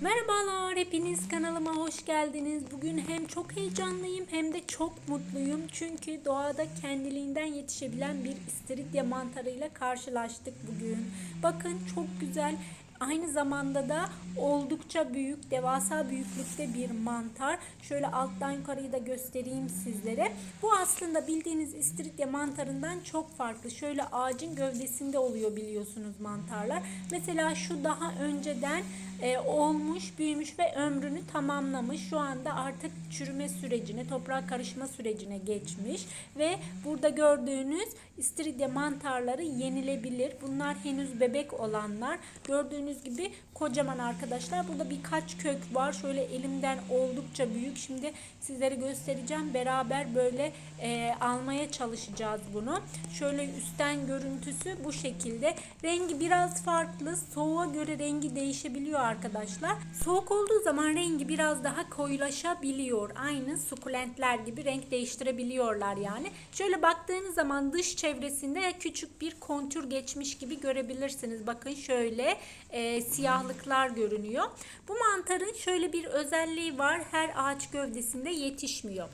Merhabalar, hepiniz kanalıma hoş geldiniz. Bugün hem çok heyecanlıyım hem de çok mutluyum. Çünkü doğada kendiliğinden yetişebilen bir istiridye mantarıyla karşılaştık bugün. Bakın çok güzel. Aynı zamanda da oldukça büyük, devasa büyüklükte bir mantar. Şöyle alttan yukarıyı da göstereyim sizlere. Bu aslında bildiğiniz istiridye mantarından çok farklı. Şöyle ağacın gövdesinde oluyor biliyorsunuz mantarlar. Mesela şu daha önceden e, olmuş, büyümüş ve ömrünü tamamlamış. Şu anda artık çürüme sürecine, toprak karışma sürecine geçmiş ve burada gördüğünüz istiridye mantarları yenilebilir. Bunlar henüz bebek olanlar. Gördüğünüz gibi kocaman arkadaşlar. Burada birkaç kök var. Şöyle elimden oldukça büyük. Şimdi sizlere göstereceğim. Beraber böyle e, almaya çalışacağız bunu. Şöyle üstten görüntüsü bu şekilde. Rengi biraz farklı. Soğuğa göre rengi değişebiliyor arkadaşlar. Soğuk olduğu zaman rengi biraz daha koyulaşabiliyor. Aynı sukulentler gibi renk değiştirebiliyorlar yani. Şöyle baktığınız zaman dış çevresinde küçük bir kontür geçmiş gibi görebilirsiniz. Bakın şöyle e, siyahlıklar görünüyor. Bu mantarın şöyle bir özelliği var. Her ağaç gövdesinde yetişmiyor.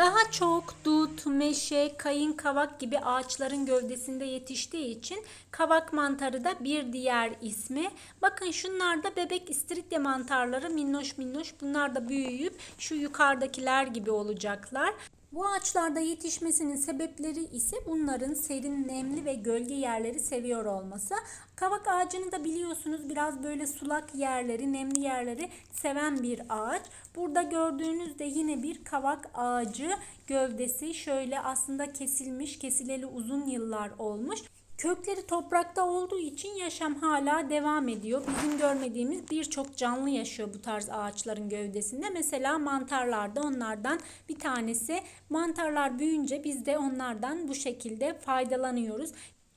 Daha çok dut, meşe, kayın, kavak gibi ağaçların gövdesinde yetiştiği için kavak mantarı da bir diğer ismi. Bakın şunlar da bebek istiridye mantarları minnoş minnoş. Bunlar da büyüyüp şu yukarıdakiler gibi olacaklar. Bu ağaçlarda yetişmesinin sebepleri ise bunların serin, nemli ve gölge yerleri seviyor olması. Kavak ağacını da biliyorsunuz biraz böyle sulak yerleri, nemli yerleri seven bir ağaç. Burada gördüğünüzde yine bir kavak ağacı gövdesi şöyle aslında kesilmiş, kesileli uzun yıllar olmuş. Kökleri toprakta olduğu için yaşam hala devam ediyor. Bizim görmediğimiz birçok canlı yaşıyor bu tarz ağaçların gövdesinde. Mesela mantarlar da onlardan bir tanesi. Mantarlar büyüyünce biz de onlardan bu şekilde faydalanıyoruz.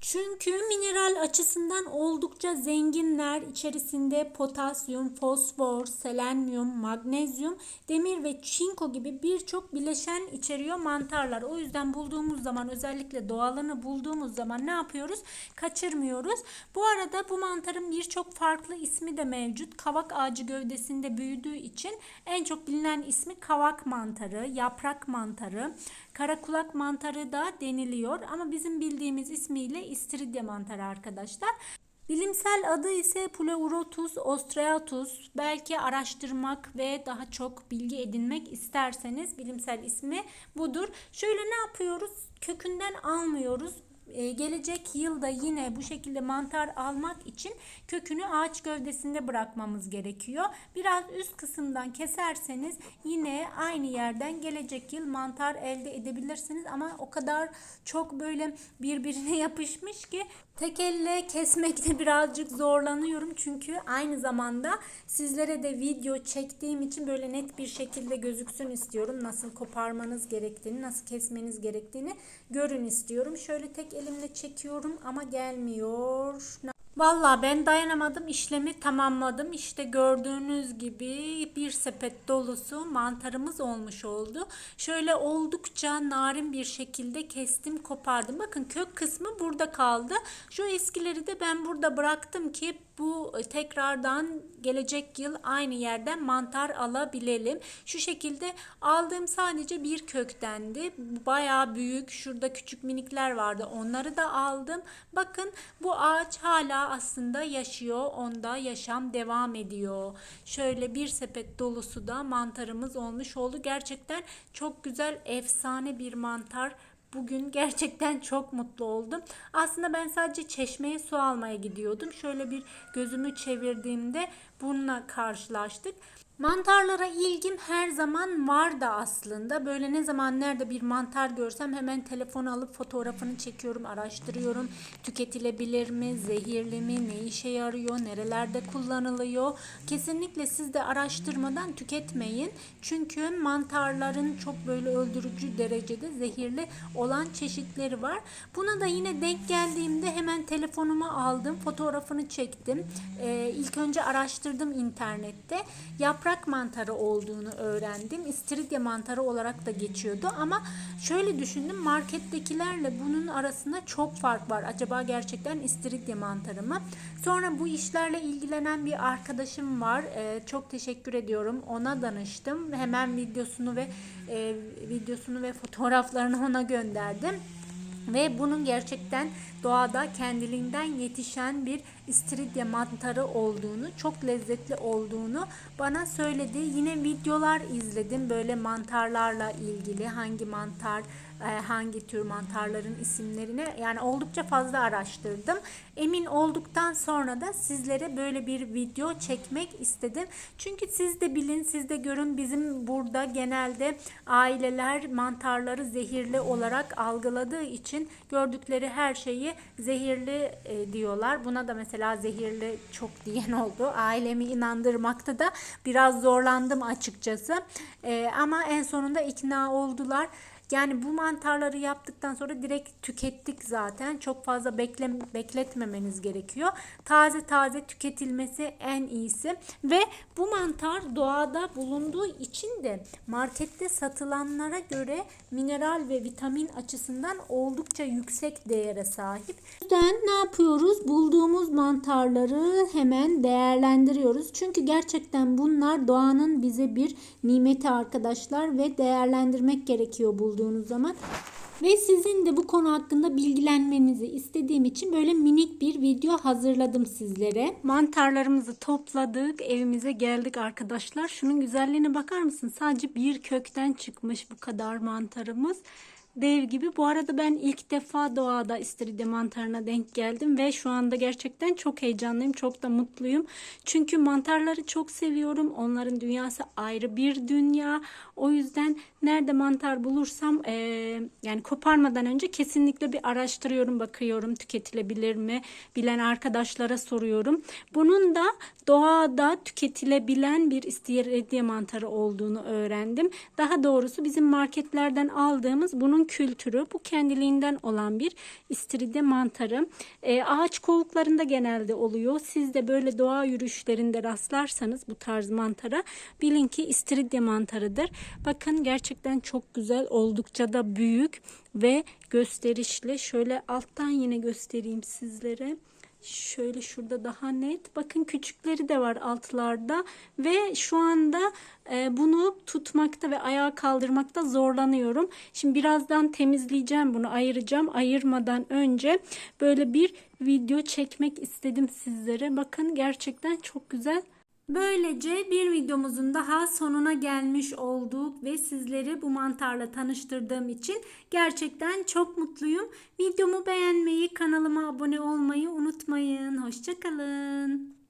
Çünkü mineral açısından oldukça zenginler. İçerisinde potasyum, fosfor, selenyum, magnezyum, demir ve çinko gibi birçok bileşen içeriyor mantarlar. O yüzden bulduğumuz zaman özellikle doğalını bulduğumuz zaman ne yapıyoruz? Kaçırmıyoruz. Bu arada bu mantarın birçok farklı ismi de mevcut. Kavak ağacı gövdesinde büyüdüğü için en çok bilinen ismi kavak mantarı, yaprak mantarı, karakulak mantarı da deniliyor. Ama bizim bildiğimiz ismiyle istiridye mantarı arkadaşlar. Bilimsel adı ise Pleurotus ostreatus. Belki araştırmak ve daha çok bilgi edinmek isterseniz bilimsel ismi budur. Şöyle ne yapıyoruz? Kökünden almıyoruz ee, gelecek yılda yine bu şekilde mantar almak için kökünü ağaç gövdesinde bırakmamız gerekiyor. Biraz üst kısımdan keserseniz yine aynı yerden gelecek yıl mantar elde edebilirsiniz ama o kadar çok böyle birbirine yapışmış ki tek elle kesmekte birazcık zorlanıyorum çünkü aynı zamanda sizlere de video çektiğim için böyle net bir şekilde gözüksün istiyorum. Nasıl koparmanız gerektiğini, nasıl kesmeniz gerektiğini görün istiyorum. Şöyle tek elimle çekiyorum ama gelmiyor. Valla ben dayanamadım işlemi tamamladım. İşte gördüğünüz gibi bir sepet dolusu mantarımız olmuş oldu. Şöyle oldukça narin bir şekilde kestim kopardım. Bakın kök kısmı burada kaldı. Şu eskileri de ben burada bıraktım ki bu tekrardan gelecek yıl aynı yerden mantar alabilelim. Şu şekilde aldığım sadece bir köktendi. Bayağı büyük. Şurada küçük minikler vardı. Onları da aldım. Bakın bu ağaç hala aslında yaşıyor. Onda yaşam devam ediyor. Şöyle bir sepet dolusu da mantarımız olmuş oldu. Gerçekten çok güzel efsane bir mantar. Bugün gerçekten çok mutlu oldum. Aslında ben sadece çeşmeye su almaya gidiyordum. Şöyle bir gözümü çevirdiğimde bununla karşılaştık. Mantarlara ilgim her zaman vardı aslında. Böyle ne zaman nerede bir mantar görsem hemen telefon alıp fotoğrafını çekiyorum, araştırıyorum. Tüketilebilir mi, zehirli mi, ne işe yarıyor, nerelerde kullanılıyor. Kesinlikle siz de araştırmadan tüketmeyin. Çünkü mantarların çok böyle öldürücü derecede zehirli olan çeşitleri var. Buna da yine denk geldiğimde hemen telefonumu aldım, fotoğrafını çektim. Ee, ilk önce araştırdım araştırdım internette. Yaprak mantarı olduğunu öğrendim. İstiridye mantarı olarak da geçiyordu ama şöyle düşündüm markettekilerle bunun arasında çok fark var. Acaba gerçekten istiridye mantarı mı? Sonra bu işlerle ilgilenen bir arkadaşım var. Ee, çok teşekkür ediyorum. Ona danıştım. Hemen videosunu ve e, videosunu ve fotoğraflarını ona gönderdim. Ve bunun gerçekten doğada kendiliğinden yetişen bir istiridye mantarı olduğunu, çok lezzetli olduğunu bana söyledi. Yine videolar izledim böyle mantarlarla ilgili hangi mantar, hangi tür mantarların isimlerini yani oldukça fazla araştırdım. Emin olduktan sonra da sizlere böyle bir video çekmek istedim. Çünkü siz de bilin, siz de görün bizim burada genelde aileler mantarları zehirli olarak algıladığı için gördükleri her şeyi zehirli e, diyorlar. Buna da mesela zehirli çok diyen oldu. Ailemi inandırmakta da biraz zorlandım açıkçası. E, ama en sonunda ikna oldular. Yani bu mantarları yaptıktan sonra direkt tükettik zaten. Çok fazla bekle, bekletmemeniz gerekiyor. Taze taze tüketilmesi en iyisi. Ve bu mantar doğada bulunduğu için de markette satılanlara göre mineral ve vitamin açısından oldukça yüksek değere sahip. O yüzden ne yapıyoruz? Bulduğumuz mantarları hemen değerlendiriyoruz. Çünkü gerçekten bunlar doğanın bize bir nimeti arkadaşlar ve değerlendirmek gerekiyor bulduğunuz zaman. Ve sizin de bu konu hakkında bilgilenmenizi istediğim için böyle minik bir video hazırladım sizlere. Mantarlarımızı topladık, evimize geldik arkadaşlar. Şunun güzelliğine bakar mısın? Sadece bir kökten çıkmış bu kadar mantarımız dev gibi. Bu arada ben ilk defa doğada istiridye mantarına denk geldim ve şu anda gerçekten çok heyecanlıyım, çok da mutluyum. Çünkü mantarları çok seviyorum. Onların dünyası ayrı bir dünya. O yüzden nerede mantar bulursam e, yani koparmadan önce kesinlikle bir araştırıyorum, bakıyorum tüketilebilir mi? Bilen arkadaşlara soruyorum. Bunun da doğada tüketilebilen bir istiridye mantarı olduğunu öğrendim. Daha doğrusu bizim marketlerden aldığımız bunun kültürü bu kendiliğinden olan bir istiridye mantarı. E, ağaç kovuklarında genelde oluyor. Siz de böyle doğa yürüyüşlerinde rastlarsanız bu tarz mantara bilin ki istiridye mantarıdır. Bakın gerçekten çok güzel oldukça da büyük ve gösterişli. Şöyle alttan yine göstereyim sizlere. Şöyle şurada daha net. Bakın küçükleri de var altlarda ve şu anda e, bunu tutmakta ve ayağa kaldırmakta zorlanıyorum. Şimdi birazdan temizleyeceğim bunu ayıracağım. Ayırmadan önce böyle bir video çekmek istedim sizlere. Bakın gerçekten çok güzel. Böylece bir videomuzun daha sonuna gelmiş olduk ve sizleri bu mantarla tanıştırdığım için gerçekten çok mutluyum. Videomu beğenmeyi, kanalıma abone olmayı unutmayın. Hoşçakalın.